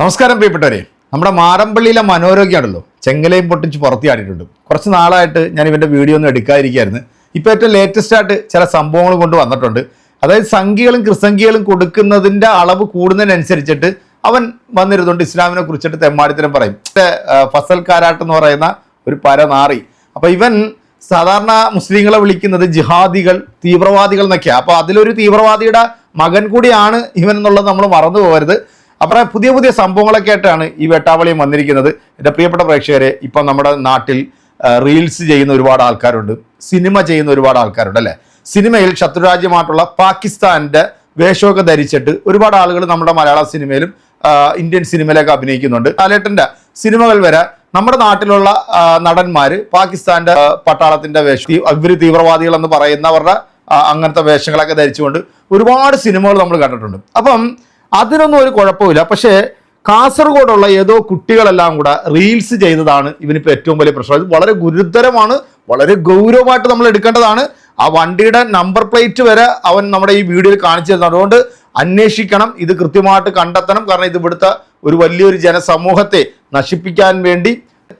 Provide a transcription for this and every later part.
നമസ്കാരം പ്രിയപ്പെട്ടവരെ. നമ്മുടെ മാറമ്പള്ളിയിലെ മനോരോഗ്യമാണല്ലോ ചെങ്ങലയും പൊട്ടിച്ച് പുറത്തിയാടിയിട്ടുണ്ട്. കുറച്ച് നാളായിട്ട് ഞാൻ ഇവന്റെ വീഡിയോ ഒന്നും എടുക്കാതിരിക്കുകയായിരുന്നു. ഇപ്പോൾ ഏറ്റവും ലേറ്റസ്റ്റ് ആയിട്ട് ചില സംഭവങ്ങൾ കൊണ്ട് വന്നിട്ടുണ്ട്. അതായത് സംഖ്യകളും ക്രിസംഖ്യകളും കൊടുക്കുന്നതിന്റെ അളവ് കൂടുന്നതിനനുസരിച്ചിട്ട് അവൻ വന്നിരുന്നുണ്ട് ഇസ്ലാമിനെ കുറിച്ചിട്ട് തെമ്മാടിത്തരം പറയും. ഫസൽ കാരാട്ട് എന്ന് പറയുന്ന ഒരു പരനാറി അപ്പോൾ ഇവൻ സാധാരണ മുസ്ലിങ്ങളെ വിളിക്കുന്നത് ജിഹാദികൾ തീവ്രവാദികൾ എന്നൊക്കെയാണ് അപ്പോൾ അതിലൊരു തീവ്രവാദിയുടെ മകൻ കൂടിയാണ് ഇവൻ എന്നുള്ളത് നമ്മൾ മറന്നു പോകരുത്. അപ്പോൾ പുതിയ പുതിയ സംഭവങ്ങളൊക്കെ ആയിട്ടാണ് ഈ വെട്ടാവളിയും വന്നിരിക്കുന്നത്. എന്റെ പ്രിയപ്പെട്ട പ്രേക്ഷകരെ ഇപ്പം നമ്മുടെ നാട്ടിൽ റീൽസ് ചെയ്യുന്ന ഒരുപാട് ആൾക്കാരുണ്ട്. സിനിമ ചെയ്യുന്ന ഒരുപാട് ആൾക്കാരുണ്ട് അല്ലേ? സിനിമയിൽ ശത്രുരാജ്യമായിട്ടുള്ള പാകിസ്ഥാന്റെ വേഷമൊക്കെ ധരിച്ചിട്ട് ഒരുപാട് ആളുകൾ നമ്മുടെ മലയാള സിനിമയിലും ഇന്ത്യൻ സിനിമയിലൊക്കെ അഭിനയിക്കുന്നുണ്ട്. ലാലേട്ടന്റെ സിനിമകൾ വരെ നമ്മുടെ നാട്ടിലുള്ള നടന്മാർ പാകിസ്ഥാന്റെ പട്ടാളത്തിന്റെ വേഷം ഇവർ തീവ്രവാദികൾ എന്ന് പറയുന്നവരുടെ അങ്ങനത്തെ വേഷങ്ങളൊക്കെ ധരിച്ചുകൊണ്ട് ഒരുപാട് സിനിമകൾ നമ്മൾ കണ്ടിട്ടുണ്ട്. അപ്പം അതിനൊന്നും ഒരു കുഴപ്പമില്ല. പക്ഷേ കാസർഗോഡുള്ള ഏതോ കുട്ടികളെല്ലാം കൂടെ റീൽസ് ചെയ്തതാണ് ഇവനിപ്പോൾ ഏറ്റവും വലിയ പ്രശ്നം. ഇത് വളരെ ഗുരുതരമാണ് വളരെ ഗൗരവമായിട്ട് നമ്മൾ എടുക്കേണ്ടതാണ്. ആ വണ്ടിയുടെ നമ്പർ പ്ലേറ്റ് വരെ അവൻ നമ്മുടെ ഈ വീഡിയോയിൽ കാണിച്ചു തരുന്നത് അതുകൊണ്ട് അന്വേഷിക്കണം ഇത് കൃത്യമായിട്ട് കണ്ടെത്തണം. കാരണം ഇത് ഇവിടുത്തെ ഒരു വലിയൊരു ജനസമൂഹത്തെ നശിപ്പിക്കാൻ വേണ്ടി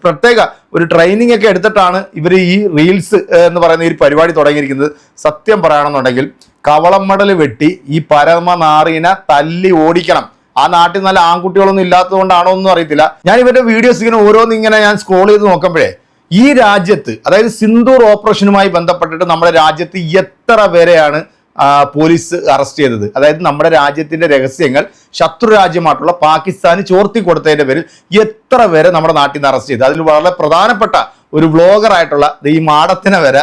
പ്രത്യേക ഒരു ട്രെയിനിങ് ഒക്കെ എടുത്തിട്ടാണ് ഇവർ ഈ റീൽസ് എന്ന് പറയുന്ന ഈ പരിപാടി തുടങ്ങിയിരിക്കുന്നത്. സത്യം പറയുകയാണെന്നുണ്ടെങ്കിൽ കവളം മടൽ വെട്ടി ഈ പരമനാറിനെ തല്ലി ഓടിക്കണം. ആ നാട്ടിൽ നല്ല ആൺകുട്ടികളൊന്നും ഇല്ലാത്തത് കൊണ്ടാണോ ഒന്നും അറിയത്തില്ല. ഞാൻ ഇവരുടെ വീഡിയോസ് ഇങ്ങനെ ഓരോന്ന് ഇങ്ങനെ ഞാൻ സ്ക്രോൾ ചെയ്ത് നോക്കുമ്പോഴേ ഈ രാജ്യത്ത് അതായത് സിന്ദൂർ ഓപ്പറേഷനുമായി ബന്ധപ്പെട്ടിട്ട് നമ്മുടെ രാജ്യത്ത് എത്ര പേരെയാണ് പോലീസ് അറസ്റ്റ് ചെയ്തത്. അതായത് നമ്മുടെ രാജ്യത്തിന്റെ രഹസ്യങ്ങൾ ശത്രു രാജ്യമായിട്ടുള്ള പാകിസ്ഥാന് ചോർത്തി കൊടുത്തതിന്റെ പേരിൽ എത്ര പേരെ നമ്മുടെ നാട്ടിൽ നിന്ന് അറസ്റ്റ് ചെയ്തു. അതിൽ വളരെ പ്രധാനപ്പെട്ട ഒരു വ്ലോഗറായിട്ടുള്ള ഈ മാടത്തിനെ വരെ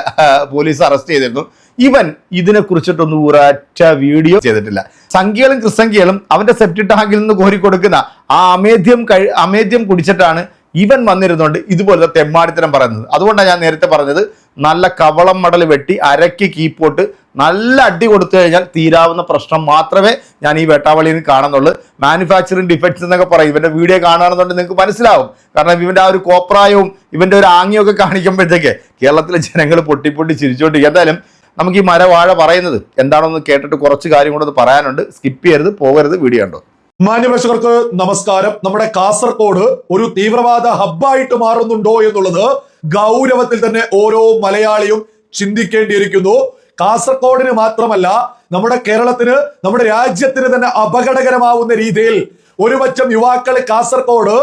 പോലീസ് അറസ്റ്റ് ചെയ്തിരുന്നു. ഇവൻ ഇതിനെ കുറിച്ചിട്ടൊന്നും ഒരൊറ്റ വീഡിയോ ചെയ്തിട്ടില്ല. സംഖ്യകളും ക്രിസംഖ്യകളും അവന്റെ സെപ്റ്റി ടാങ്കിൽ നിന്ന് കോരി കൊടുക്കുന്ന ആ അമേദ്യം കഴി അമേദ്യം കുടിച്ചിട്ടാണ് ഇവൻ വന്നിരുന്നുകൊണ്ട് ഇതുപോലത്തെ തെമ്മാടിത്തരം പറയുന്നത്. അതുകൊണ്ടാണ് ഞാൻ നേരത്തെ പറഞ്ഞത് നല്ല കവളം മടൽ വെട്ടി അരയ്ക്ക് കീപ്പോട്ട് നല്ല അടി കൊടുത്തു കഴിഞ്ഞാൽ തീരാവുന്ന പ്രശ്നം മാത്രമേ ഞാൻ ഈ വേട്ടാവളിയിൽ കാണുന്നുള്ളൂ. മാനുഫാക്ചറിങ് ഡിഫക്ട്സ് എന്നൊക്കെ പറയും. ഇവന്റെ വീഡിയോ കാണുകയാണെന്നുണ്ടെങ്കിൽ നിങ്ങൾക്ക് മനസ്സിലാവും. കാരണം ഇവന്റെ ആ ഒരു കോപ്രായവും ഇവന്റെ ഒരു ആംഗ്യവും ഒക്കെ കാണിക്കുമ്പോഴത്തേക്ക് കേരളത്തിലെ ജനങ്ങൾ പൊട്ടി പൊട്ടി ചിരിച്ചോണ്ടിരിക്കും. എന്തായാലും നമുക്ക് ഈ മരവാഴ പറയുന്നത് എന്താണെന്ന് കേട്ടിട്ട് കുറച്ച് കാര്യം കൂടെ പറയാനുണ്ട്. സ്കിപ്പ് ചെയ്യരുത് പോകരുത് വീഡിയോ ഉണ്ടോ മാന്യപ്രേക്ഷകർക്ക് നമസ്കാരം. നമ്മുടെ കാസർഗോഡ് ഒരു തീവ്രവാദ ഹബ്ബായിട്ട് മാറുന്നുണ്ടോ എന്നുള്ളത് ഗൗരവത്തിൽ തന്നെ ഓരോ മലയാളിയും ചിന്തിക്കേണ്ടിയിരിക്കുന്നു. കാസർഗോഡിന് മാത്രമല്ല നമ്മുടെ കേരളത്തിന് നമ്മുടെ രാജ്യത്തിന് തന്നെ അപകടകരമാവുന്ന രീതിയിൽ ഒരു ഒരുപറ്റം യുവാക്കൾ കാസർഗോഡ്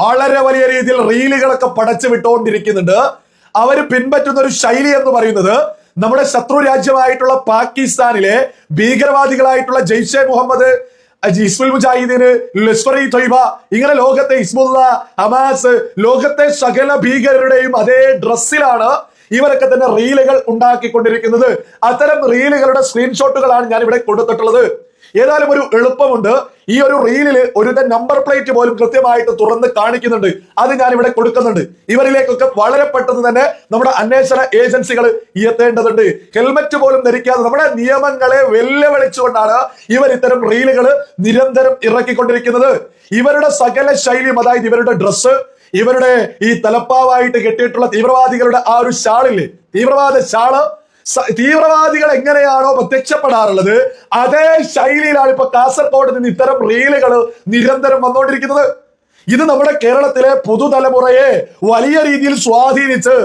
വളരെ വലിയ രീതിയിൽ റീലുകളൊക്കെ പടച്ചു വിട്ടുകൊണ്ടിരിക്കുന്നുണ്ട് അവർ പിൻപറ്റുന്ന ഒരു ശൈലി എന്ന് പറയുന്നത് നമ്മുടെ ശത്രു രാജ്യമായിട്ടുള്ള പാകിസ്ഥാനിലെ ഭീകരവാദികളായിട്ടുള്ള ജെയ്ഷെ മുഹമ്മദ് ഇസ്മുൽ മുജാഹിദീന് ലഷ്കർ തൊയ്ബ. ഇങ്ങനെ ലോകത്തെ ഇസ്മുല്ല ഹമാസ് ലോകത്തെ സകല ഭീകരരുടെയും അതേ ഡ്രസ്സിലാണ് ഇവരൊക്കെ തന്നെ റീലുകൾ ഉണ്ടാക്കിക്കൊണ്ടിരിക്കുന്നത്. അത്തരം റീലുകളുടെ സ്ക്രീൻഷോട്ടുകളാണ് ഞാൻ ഇവിടെ കൊടുത്തിട്ടുള്ളത്. ഏതായാലും ഒരു എളുപ്പമുണ്ട്. ഈ ഒരു റീലിൽ ഒരു നമ്പർ പ്ലേറ്റ് പോലും കൃത്യമായിട്ട് തുറന്ന് കാണിക്കുന്നുണ്ട്. അത് ഞാൻ ഇവിടെ കൊടുക്കുന്നുണ്ട്. ഇവരിലേക്കൊക്കെ വളരെ പെട്ടെന്ന് തന്നെ നമ്മുടെ അന്വേഷണ ഏജൻസികൾ എത്തേണ്ടതുണ്ട്. ഹെൽമറ്റ് പോലും ധരിക്കാതെ നമ്മുടെ നിയമങ്ങളെ വെല്ലുവിളിച്ചുകൊണ്ടാണ് ഇവർ ഇത്തരം റീലുകൾ നിരന്തരം ഇറക്കിക്കൊണ്ടിരിക്കുന്നത്. ഇവരുടെ സകല ശൈലിയും അതായത് ഇവരുടെ ഡ്രസ്സ് ഇവരുടെ ഈ തലപ്പാവായിട്ട് കെട്ടിയിട്ടുള്ള തീവ്രവാദികളുടെ ആ ഒരു ഷാളില്ലേ? തീവ്രവാദ സ- തീവ്രവാദികൾ എങ്ങനെയാണോ പ്രത്യക്ഷപ്പെടാറുള്ളത് അതേ ശൈലിയിലാണ് ഇപ്പൊ കാസർഗോഡ് നിന്ന് ഇത്തരം റീലുകൾ നിരന്തരം വന്നുകൊണ്ടിരിക്കുന്നത് ഇത് നമ്മുടെ കേരളത്തിലെ പുതുതലമുറയെ വലിയ രീതിയിൽ സ്വാധീനിച്ച്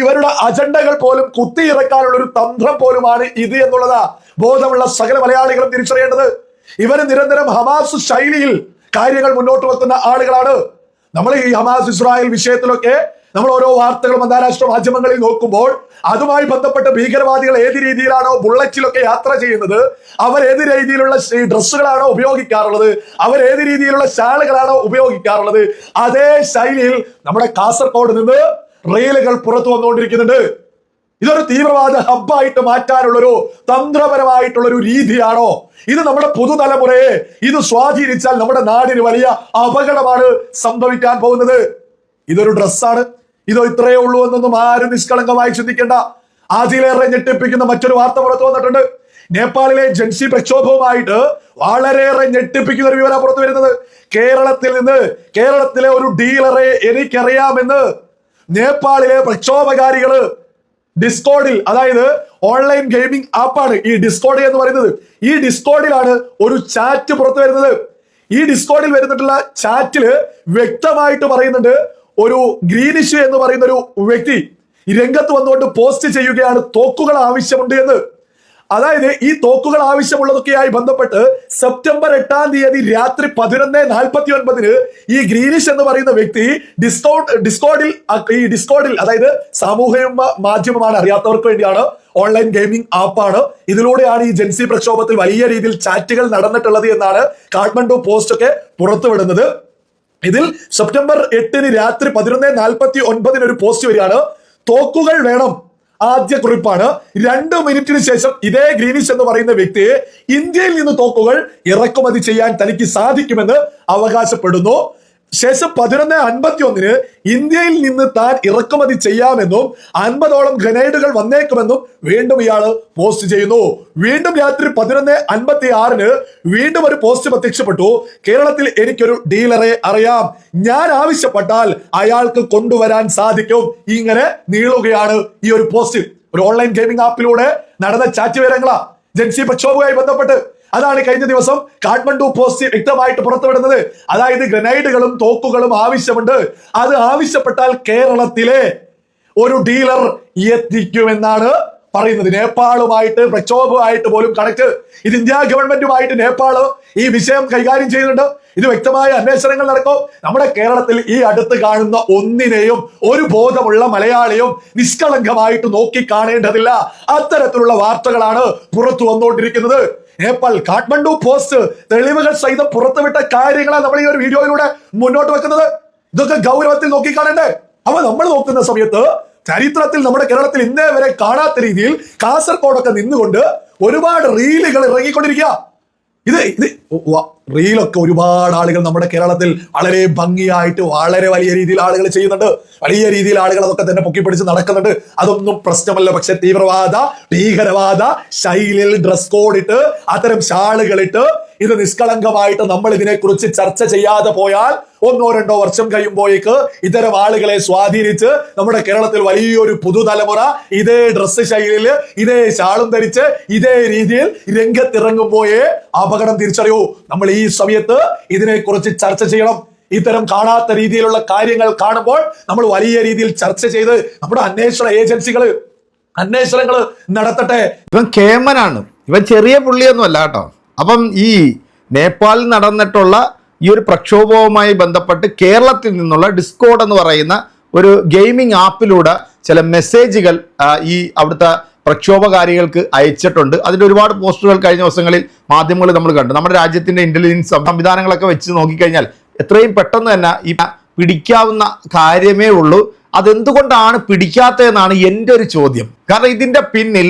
ഇവരുടെ അജണ്ടകൾ പോലും കുത്തിയിറക്കാനുള്ള ഒരു തന്ത്രം പോലുമാണ് ഇത് എന്നുള്ളതാ ബോധമുള്ള സകല മലയാളികളും തിരിച്ചറിയേണ്ടത്. ഇവർ നിരന്തരം ഹമാസ് ശൈലിയിൽ കാര്യങ്ങൾ മുന്നോട്ട് വെക്കുന്ന ആളുകളാണ്. നമ്മൾ ഈ ഹമാസ് ഇസ്രായേൽ വിഷയത്തിലൊക്കെ നമ്മൾ ഓരോ വാർത്തകളും അന്താരാഷ്ട്ര മാധ്യമങ്ങളിൽ നോക്കുമ്പോൾ അതുമായി ബന്ധപ്പെട്ട ഭീകരവാദികൾ ഏത് രീതിയിലാണോ ബുള്ളറ്റിലൊക്കെ യാത്ര ചെയ്യുന്നത് അവർ ഏത് രീതിയിലുള്ള ഡ്രസ്സുകളാണോ ഉപയോഗിക്കാറുള്ളത് അവർ ഏത് രീതിയിലുള്ള ഷാളുകളാണോ ഉപയോഗിക്കാറുള്ളത് അതേ ശൈലിയിൽ നമ്മുടെ കാസർഗോഡ് നിന്ന് റെയിലുകൾ പുറത്തു വന്നുകൊണ്ടിരിക്കുന്നുണ്ട്. ഇതൊരു തീവ്രവാദ ഹബ്ബായിട്ട് മാറ്റാനുള്ളൊരു തന്ത്രപരമായിട്ടുള്ള ഒരു രീതിയാണോ? ഇത് നമ്മുടെ പുതുതലമുറയെ ഇത് സ്വാധീനിച്ചാൽ നമ്മുടെ നാടിന് വലിയ അപകടമാണ് സംഭവിക്കാൻ പോകുന്നത്. ഇതൊരു ഡ്രസ്സാണ്. ഇതോ ഇത്രയേ ഉള്ളൂ എന്നൊന്നും ആരും നിഷ്കളങ്കമായി ചിന്തിക്കേണ്ട. ആദ്യയിലേറെ ഞെട്ടിപ്പിക്കുന്ന മറ്റൊരു വാർത്ത പുറത്തു വന്നിട്ടുണ്ട്. നേപ്പാളിലെ ജൻസി പ്രക്ഷോഭവുമായിട്ട് വളരെയേറെ ഞെട്ടിപ്പിക്കുന്ന ഒരു വിവരം പുറത്തു വരുന്നത്. കേരളത്തിൽ നിന്ന് കേരളത്തിലെ ഒരു ഡീലറെ എനിക്കറിയാമെന്ന് നേപ്പാളിലെ പ്രക്ഷോഭകാരികൾ ഡിസ്കോഡിൽ അതായത് ഓൺലൈൻ ഗെയിമിംഗ് ആപ്പാണ് ഈ ഡിസ്കോഡ് എന്ന് പറയുന്നത്. ഈ ഡിസ്കോഡിലാണ് ഒരു ചാറ്റ് പുറത്തു വരുന്നത്. ഈ ഡിസ്കോഡിൽ വരുന്നിട്ടുള്ള ചാറ്റിൽ വ്യക്തമായിട്ട് പറയുന്നുണ്ട് ഒരു ഗ്രീനിഷ് എന്ന് പറയുന്ന ഒരു വ്യക്തി രംഗത്ത് വന്നുകൊണ്ട് പോസ്റ്റ് ചെയ്യുകയാണ് തോക്കുകൾ ആവശ്യമുണ്ട് എന്ന്. അതായത് ഈ തോക്കുകൾ ആവശ്യമുള്ളതൊക്കെയായി ബന്ധപ്പെട്ട് സെപ്റ്റംബർ എട്ടാം തീയതി രാത്രി പതിനൊന്ന് നാൽപ്പത്തി ഒൻപതിന് ഈ ഗ്രീനിഷ് എന്ന് പറയുന്ന വ്യക്തി ഡിസ്കോ ഡിസ്കോഡിൽ ഈ ഡിസ്കോഡിൽ അതായത് സാമൂഹ്യ മാധ്യമമാണ് അറിയാത്തവർക്ക് വേണ്ടിയാണ് ഓൺലൈൻ ഗെയിമിംഗ് ആപ്പാണ് ഇതിലൂടെയാണ് ഈ ജെൻസി പ്രക്ഷോഭത്തിൽ വലിയ രീതിയിൽ ചാറ്റുകൾ നടന്നിട്ടുള്ളത് എന്നാണ് കാഠ്മണ്ഡു പോസ്റ്റ് ഒക്കെ പുറത്തുവിടുന്നത്. ഇതിൽ സെപ്റ്റംബർ എട്ടിന് രാത്രി പതിനൊന്ന് നാൽപ്പത്തി ഒൻപതിന് ഒരു പോസ്റ്റ് വരികയാണ്. തോക്കുകൾ വേണം. ആദ്യ കുറിപ്പാണ്. രണ്ട് മിനിറ്റിന് ശേഷം ഇതേ ഗ്രീനിഷ് എന്ന് പറയുന്ന വ്യക്തിയെ ഇന്ത്യയിൽ നിന്ന് തോക്കുകൾ ഇറക്കുമതി ചെയ്യാൻ തനിക്ക് സാധിക്കുമെന്ന് അവകാശപ്പെടുന്നു. ശേഷം പതിനൊന്ന് അൻപത്തി ഒന്നിന് ഇന്ത്യയിൽ നിന്ന് താൻ ഇറക്കുമതി ചെയ്യാമെന്നും അൻപതോളം ഗ്രനേഡുകൾ വന്നേക്കുമെന്നും വീണ്ടും ഇയാൾ പോസ്റ്റ് ചെയ്യുന്നു. വീണ്ടും രാത്രി പതിനൊന്ന് അൻപത്തി ആറിന് വീണ്ടും ഒരു പോസ്റ്റ് പ്രത്യക്ഷപ്പെട്ടു. കേരളത്തിൽ എനിക്കൊരു ഡീലറെ അറിയാം. ഞാൻ ആവശ്യപ്പെട്ടാൽ അയാൾക്ക് കൊണ്ടുവരാൻ സാധിക്കും. ഇങ്ങനെ നീളുകയാണ് ഈ ഒരു പോസ്റ്റ്. ഒരു ഓൺലൈൻ ഗെയിമിംഗ് ആപ്പിലൂടെ നടന്ന ചാറ്റ് വിവരങ്ങളാ. ജൻസി പ്രക്ഷോഭവുമായി ബന്ധപ്പെട്ട് അതാണ് കഴിഞ്ഞ ദിവസം കാഠ്മണ്ഡു പോസ്റ്റ് വ്യക്തമായിട്ട് പുറത്തുവിടുന്നത്. അതായത് ഗ്രനൈഡുകളും തോക്കുകളും ആവശ്യമുണ്ട്. അത് ആവശ്യപ്പെട്ടാൽ കേരളത്തിലെ ഒരു ഡീലർ എത്തിക്കുമെന്നാണ് പറയുന്നത്. നേപ്പാളുമായിട്ട് പ്രക്ഷോഭമായിട്ട് പോലും കണക്ട് ഇത് ഇന്ത്യ ഗവൺമെന്റുമായിട്ട് നേപ്പാൾ ഈ വിഷയം കൈകാര്യം ചെയ്യുന്നുണ്ട്. ഇത് വ്യക്തമായ അന്വേഷണങ്ങൾ നടക്കും. നമ്മുടെ കേരളത്തിൽ ഈ അടുത്ത് കാണുന്ന ഒന്നിനെയും ഒരു ബോധമുള്ള മലയാളിയും നിഷ്കളങ്കമായിട്ട് നോക്കി കാണേണ്ടതില്ല. അത്തരത്തിലുള്ള വാർത്തകളാണ് പുറത്തു വന്നുകൊണ്ടിരിക്കുന്നത്. നേപ്പാൾ കാഠ്മണ്ഡു പോസ്റ്റ് തെളിവുകൾ സഹിതം പുറത്തുവിട്ട കാര്യങ്ങളാണ് നമ്മൾ ഈ ഒരു വീഡിയോയിലൂടെ മുന്നോട്ട് വെക്കുന്നത്. ഇതൊക്കെ ഗൗരവത്തിൽ നോക്കിക്കാണണ്ടേ? അപ്പൊ നമ്മൾ നോക്കുന്ന സമയത്ത് ചരിത്രത്തിൽ നമ്മുടെ കേരളത്തിൽ ഇന്നേ വരെ കാണാത്ത രീതിയിൽ കാസർഗോഡൊക്കെ നിന്നുകൊണ്ട് ഒരുപാട് റീലുകൾ ഇറങ്ങിക്കൊണ്ടിരിക്കുക. ഇത് ഇത് റീലൊക്കെ ഒരുപാട് ആളുകൾ നമ്മുടെ കേരളത്തിൽ വളരെ ഭംഗിയായിട്ട് വളരെ വലിയ രീതിയിൽ ആളുകൾ ചെയ്യുന്നുണ്ട്. വലിയ രീതിയിൽ ആളുകൾ അതൊക്കെ തന്നെ പൊക്കിപ്പിടിച്ച് നടക്കുന്നുണ്ട്. അതൊന്നും പ്രശ്നമല്ല. പക്ഷെ തീവ്രവാദ ഭീകരവാദ ശൈലിയിൽ ഡ്രസ് കോഡ് ഇട്ട് അത്തരം ഷാളുകളിട്ട് ഇത് നിഷ്കളങ്കമായിട്ട് നമ്മൾ ഇതിനെക്കുറിച്ച് ചർച്ച ചെയ്യാതെ പോയാൽ ഒന്നോ രണ്ടോ വർഷം കഴിയുമ്പോഴേക്ക് ഇത്തരം ആളുകളെ സ്വാധീനിച്ച് നമ്മുടെ കേരളത്തിൽ വലിയൊരു പുതുതലമുറ ഇതേ ഡ്രസ്സ് ശൈലിയിൽ ഇതേ ശാളും ധരിച്ച് ഇതേ രീതിയിൽ രംഗത്തിറങ്ങുമ്പോഴേ അപകടം തിരിച്ചറിയൂ. നമ്മൾ ഈ സമയത്ത് ഇതിനെക്കുറിച്ച് ചർച്ച ചെയ്യണം. ഇത്തരം കാണാത്ത രീതിയിലുള്ള കാര്യങ്ങൾ കാണുമ്പോൾ നമ്മൾ വലിയ രീതിയിൽ ചർച്ച ചെയ്ത് നമ്മുടെ അന്വേഷണ ഏജൻസികൾ അന്വേഷണങ്ങൾ നടത്തട്ടെ. ഇവൻ കേമനാണ്. ഇവൻ ചെറിയ പുള്ളിയൊന്നും അല്ല കേട്ടോ. അപ്പം ഈ നേപ്പാളിൽ നടന്നിട്ടുള്ള ഈ ഒരു പ്രക്ഷോഭവുമായി ബന്ധപ്പെട്ട് കേരളത്തിൽ നിന്നുള്ള ഡിസ്കോഡ് എന്ന് പറയുന്ന ഒരു ഗെയിമിംഗ് ആപ്പിലൂടെ ചില മെസ്സേജുകൾ ഈ അവിടുത്തെ പ്രക്ഷോഭകാരികൾക്ക് അയച്ചിട്ടുണ്ട്. അതിന്റെ ഒരുപാട് പോസ്റ്ററുകൾ കഴിഞ്ഞ ദിവസങ്ങളിൽ മാധ്യമങ്ങൾ നമ്മൾ കണ്ടു. നമ്മുടെ രാജ്യത്തിന്റെ ഇന്റലിജൻസ് സംവിധാനങ്ങളൊക്കെ വെച്ച് നോക്കിക്കഴിഞ്ഞാൽ എത്രയും പെട്ടെന്ന് തന്നെ ഈ പിടിക്കാവുന്ന കാര്യമേ ഉള്ളൂ. അതെന്തുകൊണ്ടാണ് പിടിക്കാത്തതെന്നാണ് എന്റെ ഒരു ചോദ്യം. കാരണം ഇതിന്റെ പിന്നിൽ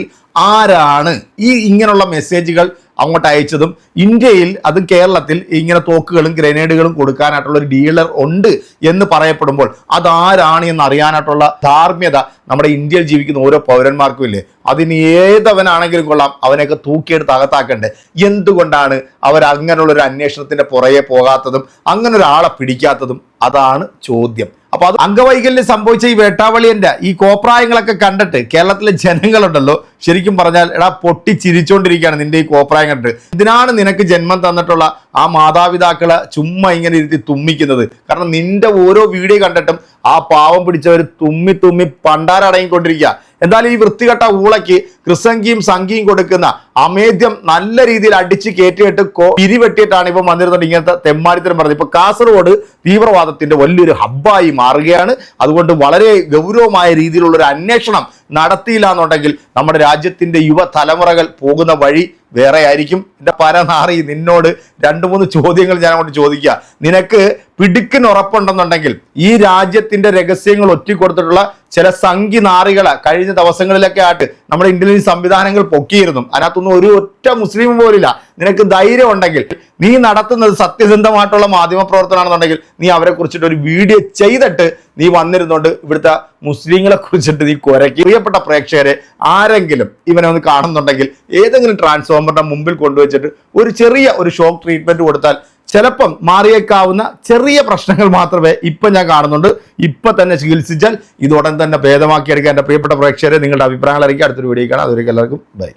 ആരാണ് ഈ ഇങ്ങനെയുള്ള മെസ്സേജുകൾ അങ്ങോട്ട് അയച്ചതും ഇന്ത്യയിൽ അത് കേരളത്തിൽ ഇങ്ങനെ തോക്കുകളും ഗ്രനേഡുകളും കൊടുക്കാനായിട്ടുള്ള ഒരു ഡീലർ ഉണ്ട് എന്ന് പറയപ്പെടുമ്പോൾ അതാരാണ് എന്ന് അറിയാനായിട്ടുള്ള ധാർമ്മ്യത നമ്മുടെ ഇന്ത്യയിൽ ജീവിക്കുന്ന ഓരോ പൗരന്മാർക്കും ഇല്ലേ? അതിന് ഏതവനാണെങ്കിലും കൊള്ളാം അവനെയൊക്കെ തൂക്കിയെടുത്ത് അകത്താക്കണ്ടേ? എന്തുകൊണ്ടാണ് അവർ അങ്ങനെയുള്ള ഒരു അന്വേഷണത്തിന്റെ പുറകെ പോകാത്തതും അങ്ങനെ ഒരാളെ പിടിക്കാത്തതും? അതാണ് ചോദ്യം. അപ്പൊ അത് അംഗവൈകല്യം സംഭവിച്ച ഈ വേട്ടാവളിയന്റെ ഈ കോപ്രായങ്ങളൊക്കെ കണ്ടിട്ട് കേരളത്തിലെ ജനങ്ങളുണ്ടല്ലോ ശരിക്കും പറഞ്ഞാൽ എടാ പൊട്ടി ചിരിച്ചോണ്ടിരിക്കുകയാണ് നിന്റെ ഈ കോപ്രായം കണ്ടിട്ട്. ഇതിനാണ് നിനക്ക് ജന്മം തന്നിട്ടുള്ള ആ മാതാപിതാക്കളെ ചുമ്മാ ഇങ്ങനെ ഇരുത്തി തുമ്മിക്കുന്നത്. കാരണം നിന്റെ ഓരോ വീഡിയോ കണ്ടിട്ടും ആ പാവം പിടിച്ചവർ തുമ്മി തുമ്മി പണ്ടാരടങ്ങിക്കൊണ്ടിരിക്കുക എന്തായാലും ഈ വൃത്തികെട്ട ഊളയ്ക്ക് ക്രിസംഗിയും സംഖ്യയും കൊടുക്കുന്ന അമേദ്യം നല്ല രീതിയിൽ അടിച്ച് കയറ്റിയിട്ട് പിരിവെട്ടിയിട്ടാണ് ഇപ്പം വന്നിരുന്നത്. ഇങ്ങനത്തെ തെമ്മാടിത്തരം പറഞ്ഞത് ഇപ്പൊ കാസർഗോഡ് തീവ്രവാദത്തിന്റെ വലിയൊരു ഹബ്ബായി മാറുകയാണ്. അതുകൊണ്ട് വളരെ ഗൗരവമായ രീതിയിലുള്ള ഒരു അന്വേഷണം നടത്തിയില്ല എന്നുണ്ടെങ്കിൽ നമ്മുടെ രാജ്യത്തിന്റെ യുവതലമുറകൾ പോകുന്ന വഴി വേറെ ആയിരിക്കും. എന്റെ പരനാറി നിന്നോട് രണ്ട് മൂന്ന് ചോദ്യങ്ങൾ ഞാൻ അങ്ങോട്ട് ചോദിക്കുക നിനക്ക് പിടുക്കിന് ഉറപ്പുണ്ടെന്നുണ്ടെങ്കിൽ ഈ രാജ്യത്തിന്റെ രഹസ്യങ്ങൾ ഒറ്റിക്കൊടുത്തിട്ടുള്ള ചില സംഖ്യ നാറികളെ കഴിഞ്ഞ ദിവസങ്ങളിലൊക്കെ ആയിട്ട് നമ്മുടെ ഇന്റലിജൻസ് സംവിധാനങ്ങൾ പൊക്കിയിരുന്നു. അതിനകത്തൊന്നും ഒരു ഒറ്റ മുസ്ലിം പോലില്ല. നിനക്ക് ധൈര്യം ഉണ്ടെങ്കിൽ നീ നടത്തുന്നത് സത്യസന്ധമായിട്ടുള്ള മാധ്യമ പ്രവർത്തനമാണെന്നുണ്ടെങ്കിൽ നീ അവരെ കുറിച്ചിട്ട് ഒരു വീഡിയോ ചെയ്തിട്ട് നീ വന്നിരുന്നോണ്ട് ഇവിടുത്തെ മുസ്ലിങ്ങളെ കുറിച്ചിട്ട് നീ കുരക്കി. പ്രിയപ്പെട്ട പ്രേക്ഷകരെ ആരെങ്കിലും ഇവനെ ഒന്ന് കാണുന്നുണ്ടെങ്കിൽ ഏതെങ്കിലും ട്രാൻസ്ഫോമറിന്റെ മുമ്പിൽ കൊണ്ടുവച്ചിട്ട് ഒരു ചെറിയ ഒരു ഷോക്ക് ട്രീറ്റ്മെന്റ് കൊടുത്താൽ ചിലപ്പം മാറിയേക്കാവുന്ന ചെറിയ പ്രശ്നങ്ങൾ മാത്രമേ ഇപ്പം ഞാൻ കാണുന്നുണ്ട്. ഇപ്പം തന്നെ ചികിത്സിച്ചാൽ ഇത് ഉടൻ തന്നെ ഭേദമാക്കിയെടുക്കാൻ എന്റെ പ്രിയപ്പെട്ട പ്രേക്ഷകരെ നിങ്ങളുടെ അഭിപ്രായങ്ങൾ അറിയിക്കുക. അടുത്തൊരു വീഡിയോ കാണാം. അതുവരെ എല്ലാവർക്കും ബൈ.